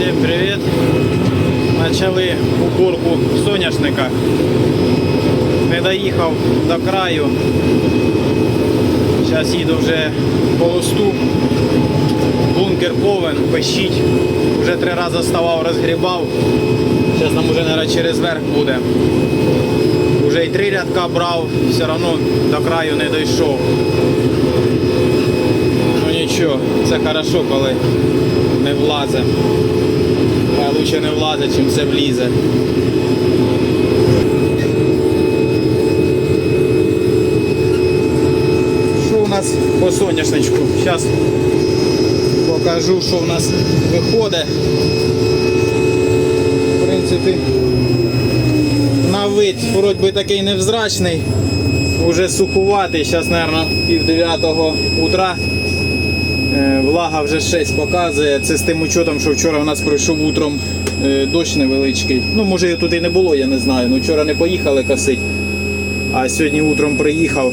Всім привіт! Почали уборку соняшника. Не доїхав до краю. Зараз їду вже по листу. Бункер повен, пищить. Вже три рази ставав, розгрібав. Зараз нам уже, мабуть, через верх буде. Уже і три рядка брав, все одно до краю не дійшов. Ну нічого, це хорошо, коли не влазить. Лучше не влазить, чим це влізе. Що у нас по соняшничку? Зараз покажу, що у нас виходить. В принципі, на вид вроді такий невзрачний. Уже сухуватий, зараз, мабуть, пів дев'ятого утра. Е, Влага вже 6 показує. Це з тим учетом, що вчора у нас пройшов утром е, дощ невеличкий. Ну, може його туди не було, я не знаю. Ну, вчора не поїхали косить. А сьогодні утром приїхав.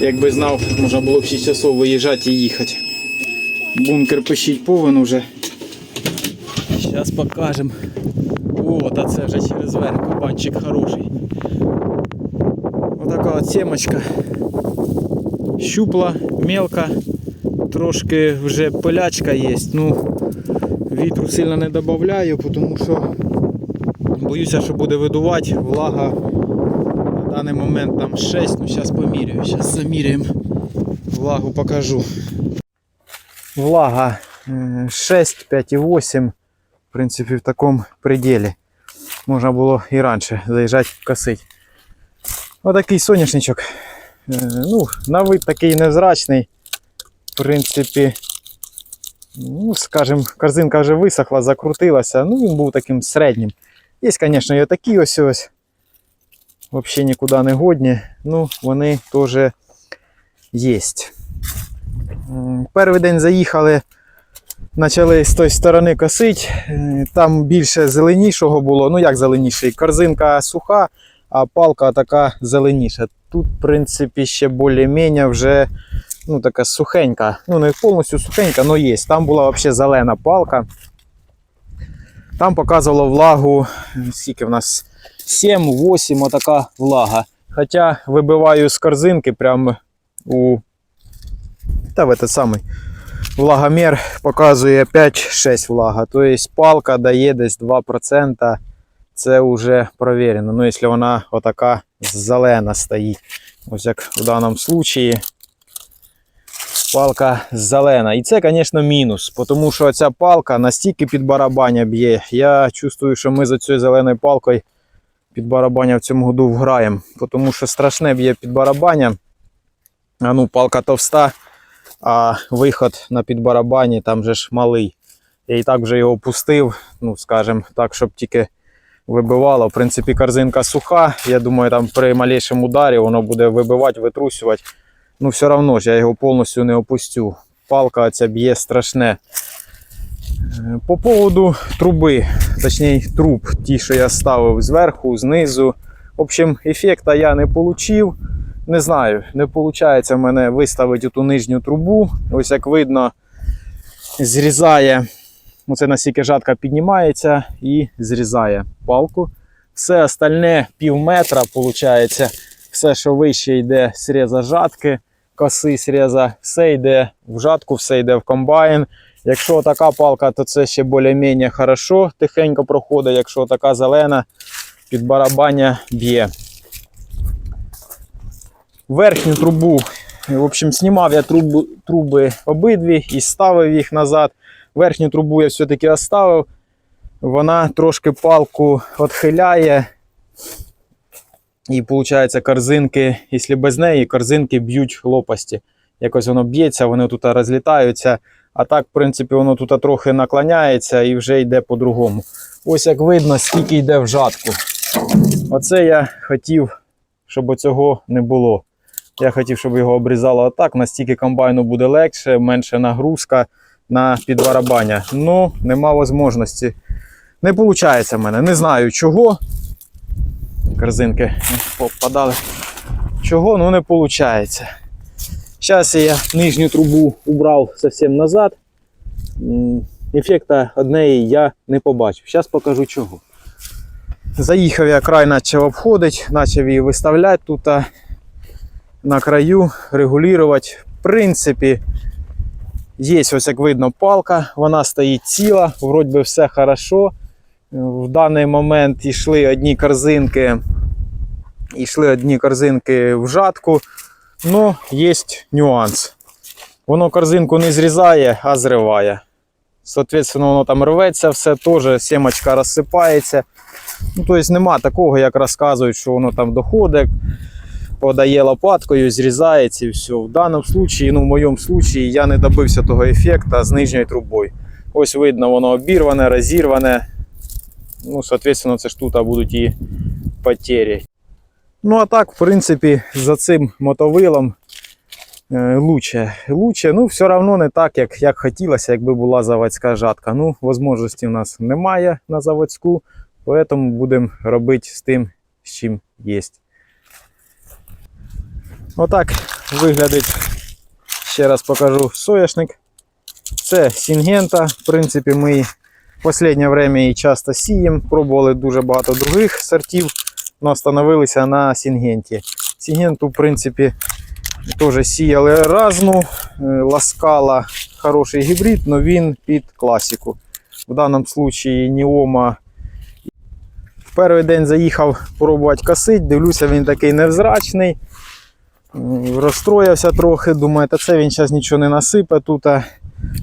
Якби знав, можна було б 6 часов виїжджати і їхати. Бункер пищить повен уже. Зараз покажемо. О, та це вже через верх кабанчик хороший. Отака от семочка щупла, мелка, трошки вже пилячка є. Ну, вітру сильно не додаю, тому що боюся, що буде видувати. Влага на даний момент там 6, ну зараз поміряю, зараз заміряємо. Влагу покажу. Влага е, 6, 5,8. В принципі, в такому пределі. Можна було і раніше заїжджати косити. Отакий соняшничок. Е, Ну, на вид такий невзрачний. В принципі, ну, скажімо, корзинка вже висохла, закрутилася. Ну, він був таким середнім. Є, звісно, і такі ось ось. Взагалі нікуди не годні. Ну, вони теж є. Перший день заїхали, почали з тої сторони косити. Е, Там більше зеленішого було. Ну, як зеленіший? Корзинка суха, а палка така зеленіша. Тут, в принципі, ще більш-менш вже ну, така сухенька. Ну, не повністю сухенька, але є. Там була взагалі зелена палка. Там показувало влагу, скільки в нас 7-8, отака влага. Хоча вибиваю з корзинки прямо у та в этот самий влагомір показує 5-6 влага. Тобто палка дає десь 2%. Це вже провірено. Ну, якщо вона отака зелена стоїть. Ось як в даному случаї палка зелена. І це, звісно, мінус, тому що ця палка настільки під барабаня б'є. Я чувствую, що ми за цією зеленою палкою під барабаня в цьому году вграємо. Тому що страшне б'є під барабаня. А ну, палка товста, а виход на підбарабані там же ж малий. Я і так вже його опустив, ну, скажімо так, щоб тільки вибивало. В принципі, корзинка суха. Я думаю, там при малейшому ударі воно буде вибивати, витрусювати. Ну, все одно ж я його повністю не опустю. Палка ця б'є страшне. Е, По поводу труби, точніше труб, ті, що я ставив зверху, знизу. В общем, ефекта я не отримав. Не знаю, не виходить в мене виставити ту нижню трубу. Ось як видно, зрізає. Оце настільки жатка піднімається і зрізає палку. Все остальне пів метра, виходить. Все, що вище йде сріза жатки, коси сріза, все йде в жатку, все йде в комбайн. Якщо така палка, то це ще більш-менш хорошо, тихенько проходить. Якщо така зелена, під барабання б'є. Верхню трубу, в общем, знімав я трубу, труби обидві і ставив їх назад. Верхню трубу я все-таки оставив. Вона трошки палку відхиляє. І виходить, корзинки, якщо без неї, корзинки б'ють лопасті. Якось воно б'ється, вони тут розлітаються. А так, в принципі, воно тут трохи наклоняється і вже йде по-другому. Ось як видно, скільки йде в жатку. Оце я хотів, щоб цього не було. Я хотів, щоб його обрізало отак, настільки комбайну буде легше, менше нагрузка на підбарабання. Ну, нема можливості. Не виходить в мене. Не знаю чого. Корзинки попадали. Чого, ну не виходить. Зараз я нижню трубу убрав зовсім назад. Ефекта однеї я не побачив. Зараз покажу чого. Заїхав я край почав обходити, почав її виставляти тут на краю, регулювати. В принципі, є ось як видно палка, вона стоїть ціла, вроді би все хорошо. В даний момент йшли одні корзинки, йшли одні корзинки в жатку, але є нюанс. Воно корзинку не зрізає, а зриває. Соответственно, воно там рветься, все теж, сімочка розсипається. Ну, тобто нема такого, як розказують, що воно там доходить, подає лопаткою, зрізається і все. В даному випадку, ну в моєму випадку, я не добився того ефекту з нижньою трубою. Ось видно, воно обірване, розірване. Ну, соответственно, це ж тут будуть і потері. Ну, а так, в принципі, за цим мотовилом е, лучше. Лучше, ну, все одно не так, як, як хотілося, якби була заводська жатка. Ну, можливості в нас немає на заводську, тому будемо робити з тим, з чим є. Отак виглядить, ще раз покажу соняшник. Це сінгента. В принципі, ми в останнє время її часто сіємо. Пробували дуже багато других сортів, але остановилися на сінгенті. Сінгенту, в принципі, теж сіяли разну, е, ласкала хороший гібрид, але він під класику. В даному випадку Неома. В перший день заїхав пробувати косити, дивлюся, він такий невзрачний. Розстроївся трохи, думаю, та це він зараз нічого не насипе тут.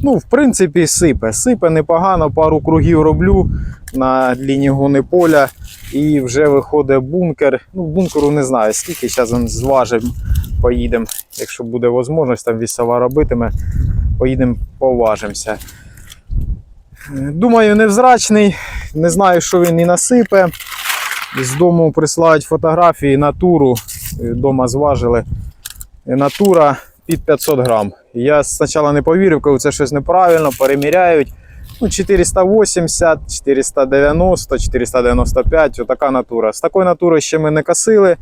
Ну, в принципі, сипе. Сипе непогано, пару кругів роблю на длині гони поля. І вже виходить бункер. Ну, бункеру не знаю, скільки зараз зважимо, поїдемо. Якщо буде можливість, там вісова робитиме, поїдемо поважимося. Думаю, невзрачний, не знаю, що він і насипе. З дому присилають фотографії натуру. Е, Дома зважили. Е, Натура під 500 грам. Я спочатку не повірив, коли це щось неправильно, переміряють. Ну, 480, 490, 495, отака натура. З такої натури ще ми не косили.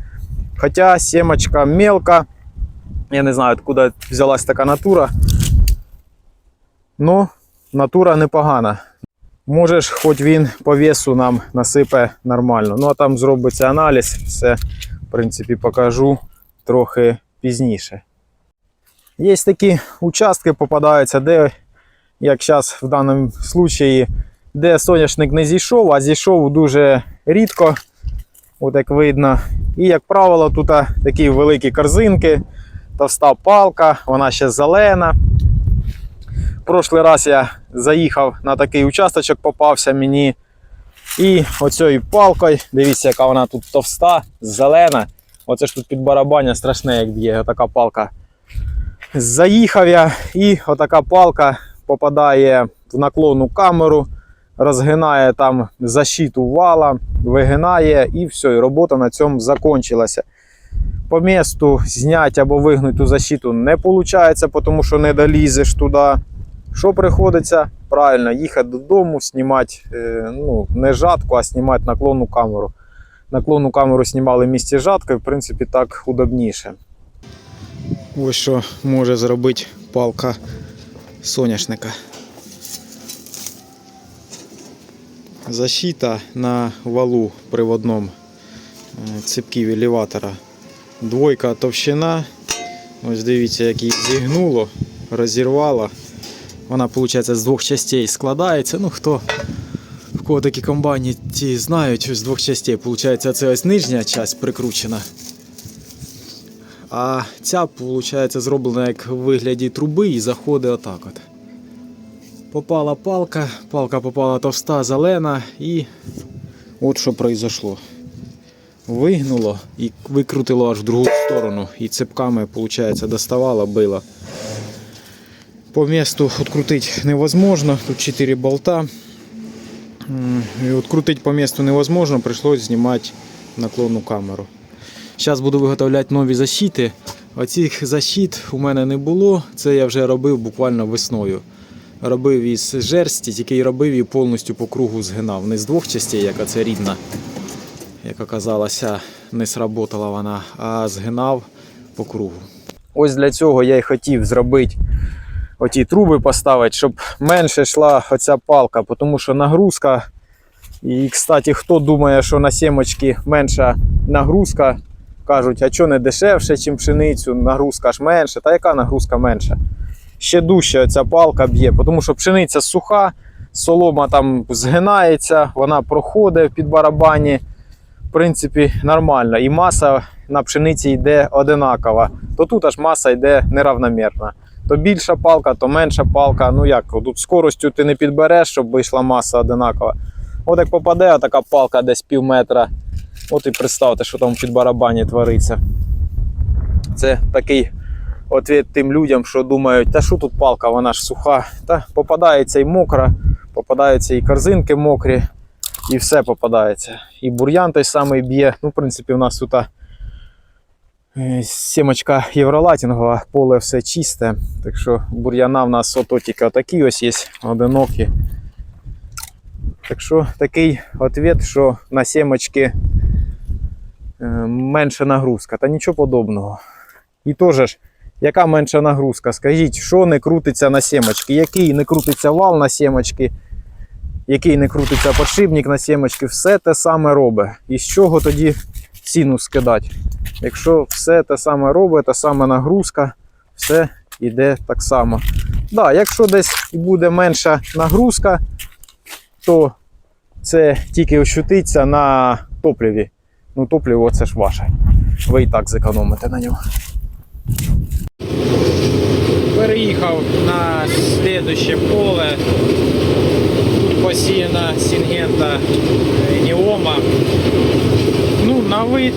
Хоча сімочка мелка. Я не знаю, откуда взялась така натура. Ну, натура непогана. Можеш, хоч він по весу нам насипе нормально. Ну а там зробиться аналіз, все, принципі, покажу трохи пізніше. Є такі участки попадаються, де, як зараз в даному випадку, де соняшник не зійшов, а зійшов дуже рідко, от як видно. І, як правило, тут такі великі корзинки, товста палка, вона ще зелена. Прошлий раз я заїхав на такий участочок, попався мені. І оцією палкою, дивіться, яка вона тут товста, зелена. Оце ж тут під барабання страшне, як б'є, отака палка. Заїхав я, і отака палка попадає в наклонну камеру, розгинає там защиту вала, вигинає і все, і робота на цьому закончилася. По місту зняти або вигнути ту защиту не виходить, тому що не долізеш туди. Що приходиться? Правильно, їхати додому, знімати е, ну, не жатку, а знімати наклонну камеру. Наклонну камеру знімали в місці жатки, в принципі, так удобніше. Ось що може зробити палка соняшника. Защита на валу приводному е, цепків елеватора. Двойка товщина. Ось дивіться, як її зігнуло, розірвало. Вона, виходить, з двох частей складається. Ну, хто в кого такі комбайні ті знають, з двох частей. Виходить, це ось нижня часть прикручена. А ця, виходить, зроблена як в вигляді труби і заходить отак от. Попала палка, палка попала товста, зелена і от що произошло. Вигнуло і викрутило аж в другу сторону. І цепками, виходить, доставало, било. По месту открутить невозможно. Тут 4 болта. И открутить по месту невозможно, пришлось знімати наклонну камеру. Зараз буду виготовляти нові защити. Оцих защит у мене не було. Це я вже робив буквально весною. Робив із жерсті, тільки робив і повністю по кругу згинав. Не з двох частей, яка це рідна, як оказалося, не сработала вона, а згинав по кругу. Ось для цього я й хотів зробити оті труби поставити, щоб менше йшла оця палка, тому що нагрузка. І, кстати, хто думає, що на сімочки менша нагрузка, кажуть, а що не дешевше, ніж пшеницю, нагрузка ж менше. Та яка нагрузка менша? Ще дужче ця палка б'є, тому що пшениця суха, солома там згинається, вона проходить під барабані. В принципі, нормально. І маса на пшениці йде одинакова. То тут аж маса йде неравномірна. То більша палка, то менша палка. Ну як, тут скоростю ти не підбереш, щоб вийшла маса одинакова. От як попаде така палка десь пів метра. От і представте, що там під барабані твориться. Це такий ответ тим людям, що думають, та що тут палка, вона ж суха. Та попадається і мокра, попадаються і корзинки мокрі, і все попадається. І бур'ян той самий б'є. Ну, в принципі, у нас тут сімочка євролатінгова, поле все чисте. Так що бур'яна в нас ото тільки отакі ось є, одинокі. Так що такий ответ, що на сімочки е, менша нагрузка, та нічого подобного. І теж яка менша нагрузка? Скажіть, що не крутиться на сімочки? Який не крутиться вал на сімочки, який не крутиться подшипник на сімочки, все те саме робить. І з чого тоді ціну скидати? Якщо все те саме робить, та сама нагрузка, все йде так само. Да, якщо десь буде менша нагрузка, то це тільки ощутиться на топливі. Ну, топливо це ж ваше. Ви і так зекономите на нього. Переїхав на слідуще поле. Тут посіяна сінгента Неома. Ну, вид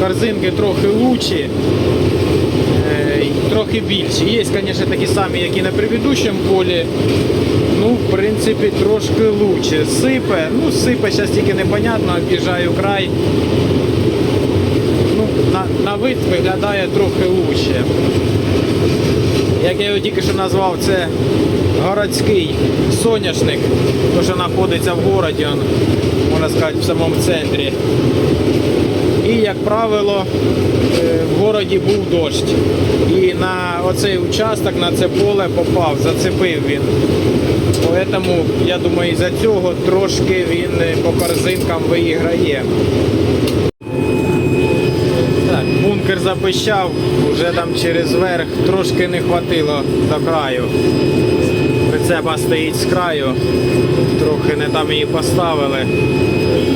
корзинки трохи лучі, е, трохи більші. Є, звісно, такі самі, як і на предыдущому полі. Ну, в принципі, трошки лучше. Сипе. Ну, сипе зараз тільки непонятно, об'їжджаю край. Ну, на, на вид виглядає трохи лучше. Як я його тільки що назвав, це городський соняшник, то що знаходиться в городі, он, можна сказати, в самому центрі. І, як правило, е, в городі був дощ. І на оцей участок, на це поле попав, зацепив він. Тому, я думаю, із-за цього трошки він е, по корзинкам виіграє. Запищав, вже там через верх трошки не хватило до краю. Прицепа стоїть з краю, трохи не там її поставили.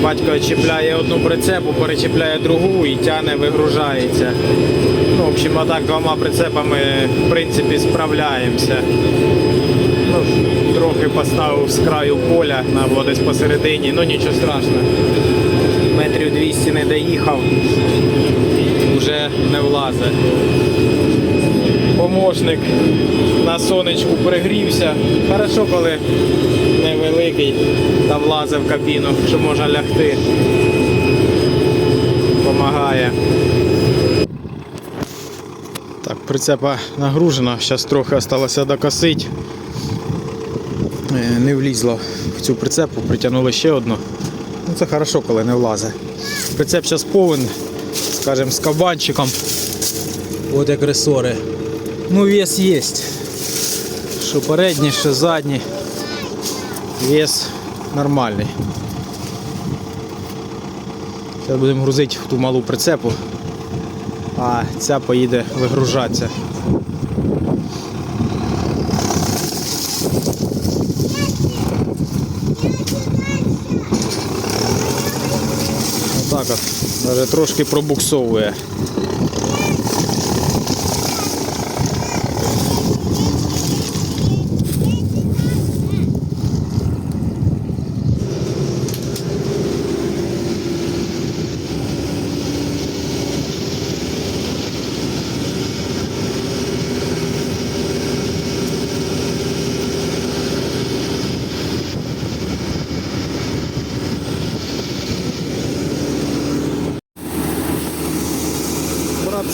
Батько чіпляє одну прицепу, перечіпляє другу і тяне, вигружається. Ну, в общем, отак двома прицепами в принципі справляємося. Ну, трохи поставив з краю поля, було десь посередині, ну нічого страшного. Метрів 200 не доїхав вже не влазить. Помощник на сонечку пригрівся. Хорошо, коли невеликий та влазив в кабіну, що можна лягти. Помагає. Так, прицепа нагружена, зараз трохи залишилося докосити. Е, Не влізло в цю прицепу, притягнули ще одну. Ну це хорошо, коли не влазить. Прицеп зараз повен, скажем, з кабанчиком. От як ресори. Ну, вес є. Що передній, що задній. Вес нормальний. Зараз будемо грузити в ту малу прицепу, а ця поїде вигружатися. Отак от, даже трошки пробуксовує.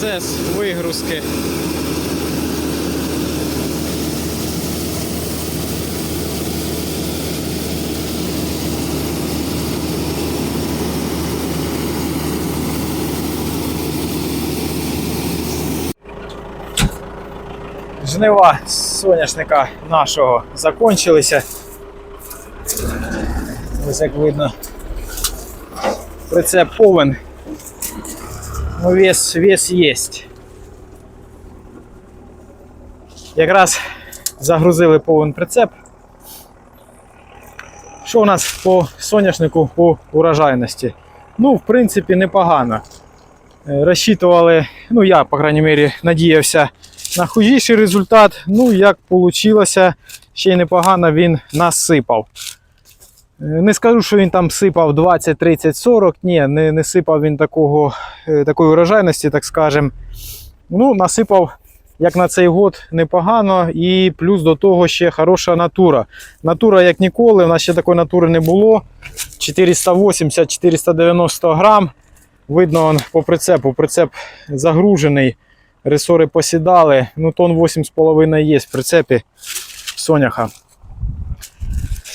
Процес вигрузки. Жнива соняшника нашого закончилися. Ось як видно. Прицеп повен. Ну, вес, вес есть. Якраз загрузили повен прицеп. Що у нас по соняшнику по урожайності? Ну, в принципі, непогано. Е, Розчитували, ну я, по крайній мірі, надіявся на хужіший результат. Ну, як вийшло, ще й непогано він насипав. Е, Не скажу, що він там сипав 20, 30, 40. Ні, не, не сипав він такого, е, такої урожайності, так скажем. Ну, насипав, як на цей год, непогано. І плюс до того ще хороша натура. Натура, як ніколи, у нас ще такої натури не було. 480-490 грам. Видно он по прицепу. Прицеп загружений, ресори посідали. Ну, тон 8,5 є в прицепі соняха.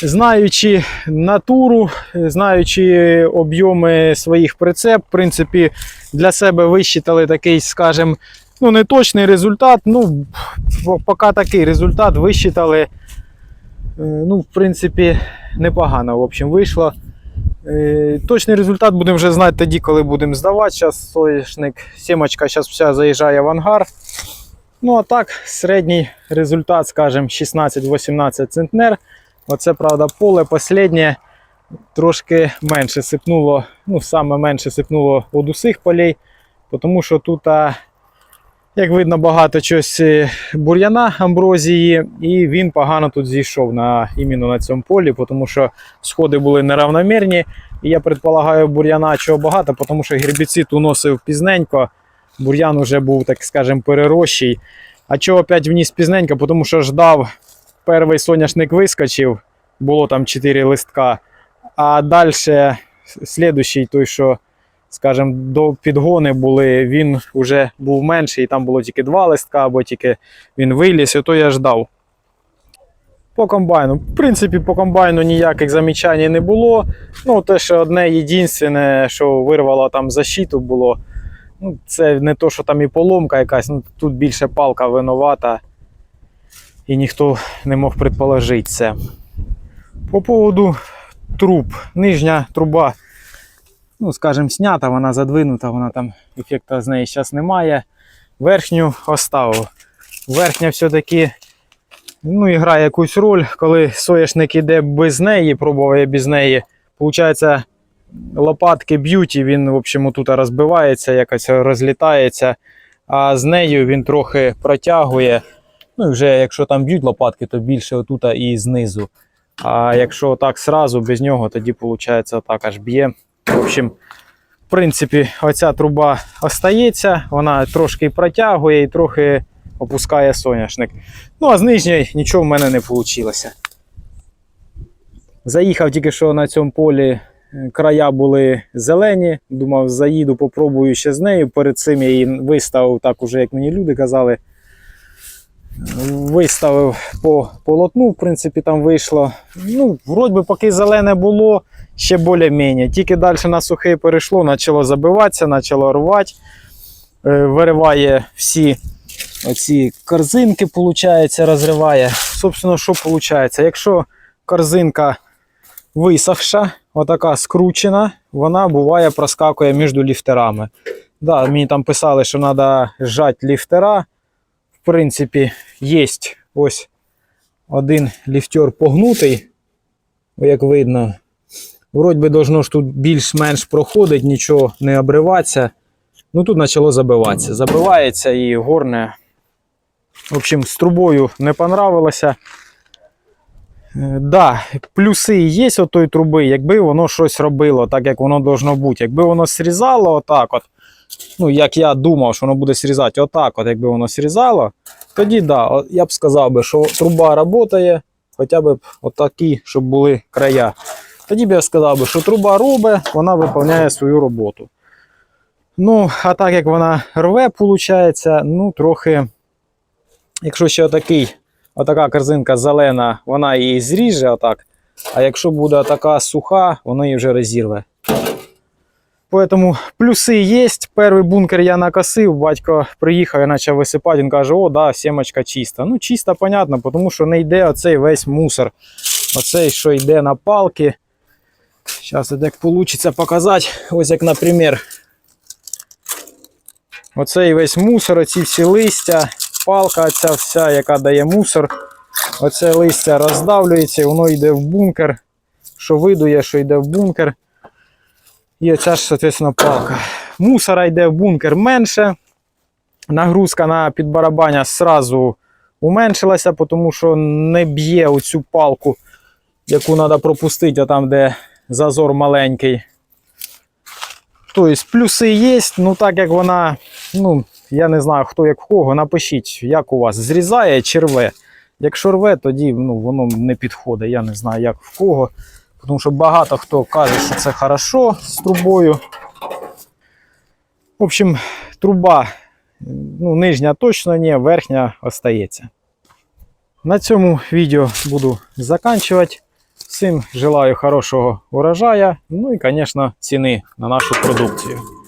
Знаючи натуру, знаючи об'єми своїх прицеп, в принципі, для себе висчитали такий, скажімо, ну не точний результат. Ну, поки такий результат висчитали. Е, Ну, в принципі, непогано в общем, вийшло. Е, Точний результат будемо вже знати тоді, коли будемо здавати. Зараз соняшник, сімочка зараз вся заїжджає в ангар. Ну, а так, середній результат, скажімо, 16-18 центнер. Оце, правда, поле останнє трошки менше сипнуло, ну, саме менше сипнуло від усіх полей, тому що тут, як видно, багато чогось е, бур'яна амброзії, і він погано тут зійшов на, іменно на цьому полі, тому що сходи були неравномірні. І я предполагаю, бур'яна чого багато, тому що гербіцид уносив пізненько, бур'ян уже був, так скажемо, перерощий. А чого опять вніс пізненько, тому що ждав перший соняшник вискочив, було там 4 листка, а далі слідущий, той, що, скажімо, до підгони були, він вже був менший, і там було тільки 2 листка, або тільки він виліз, і то я ждав. По комбайну. В принципі, по комбайну ніяких замічань не було. Ну, те, що одне єдине, що вирвало там защиту було. Ну, це не то, що там і поломка якась, ну, тут більше палка винувата і ніхто не мог предположити це. По поводу труб. Нижня труба, ну, скажімо, снята, вона задвинута, вона там ефекту з неї зараз немає. Верхню оставив. Верхня все-таки ну, грає якусь роль, коли соняшник іде без неї, пробує без неї. Получається, лопатки б'ють, і він, в общем, тут розбивається, якось розлітається. А з нею він трохи протягує. Ну і вже якщо там б'ють лопатки, то більше отут і знизу. А якщо так сразу без нього, тоді виходить так аж б'є. В общем, в принципі, оця труба остається, вона трошки протягує і трохи опускає соняшник. Ну, а з нижньої нічого в мене не вийшло. Заїхав тільки що на цьому полі. е, Края були зелені. Думав, заїду, попробую ще з нею. Перед цим я її виставив, так уже, як мені люди казали. Виставив по полотну, в принципі, там вийшло. Ну, вроді би, поки зелене було, ще більш-менш. Тільки далі на сухе перейшло, почало забиватися, почало рвати. Е, Вириває всі оці корзинки, виходить, розриває. Собственно, що виходить? Якщо корзинка висохша, отака скручена, вона буває проскакує між ліфтерами. Да, мені там писали, що треба зжати ліфтера. В принципі, є ось один ліфтер погнутий, як видно. Вроді би должно ж тут більш-менш проходить, нічого не обриватися. Ну тут почало забиватися. Забивається і горне. В общем, з трубою не понравилося. Е, Да, плюси є у тої труби, якби воно щось робило, так як воно должно бути. Якби воно срізало отак, от, ну як я думав, що воно буде срізати отак, от, якби воно срізало, тоді да, я б сказав би, що труба працює, хоча б отакі, щоб були края. Тоді б я сказав би, що труба робить, вона виконує свою роботу. Ну, а так як вона рве, виходить, ну, трохи, якщо ще отакий, отака корзинка зелена, вона її зріже отак. А якщо буде така суха, вона її вже розірве. Поэтому плюси є. Перший бункер я накосив, батько приїхав, я почав висипати, він каже, о, да, сімочка чиста. Ну, чиста, понятно, тому що не йде оцей весь мусор. Оцей, що йде на палки. Зараз як вийде показати. Ось як, наприклад, оцей весь мусор, оці всі листя, палка ця вся, яка дає мусор. Оце листя роздавлюється, воно йде в бункер. Що видує, що йде в бункер. І оця ж, соответственно, палка. Мусора йде в бункер менше. Нагрузка на підбарабання сразу уменшилася, тому що не б'є оцю палку, яку треба пропустити, а там, де зазор маленький. Тобто плюси є, ну так як вона, ну, я не знаю, хто як в кого, напишіть, як у вас зрізає чи рве. Якщо рве, тоді ну, воно не підходить. Я не знаю, як в кого. Тому що багато хто каже, що це хорошо з трубою. В общем, труба ну, нижня точно ні, верхня остається. На цьому відео буду заканчувати. Всім желаю хорошого урожаю, ну і, звісно, ціни на нашу продукцію.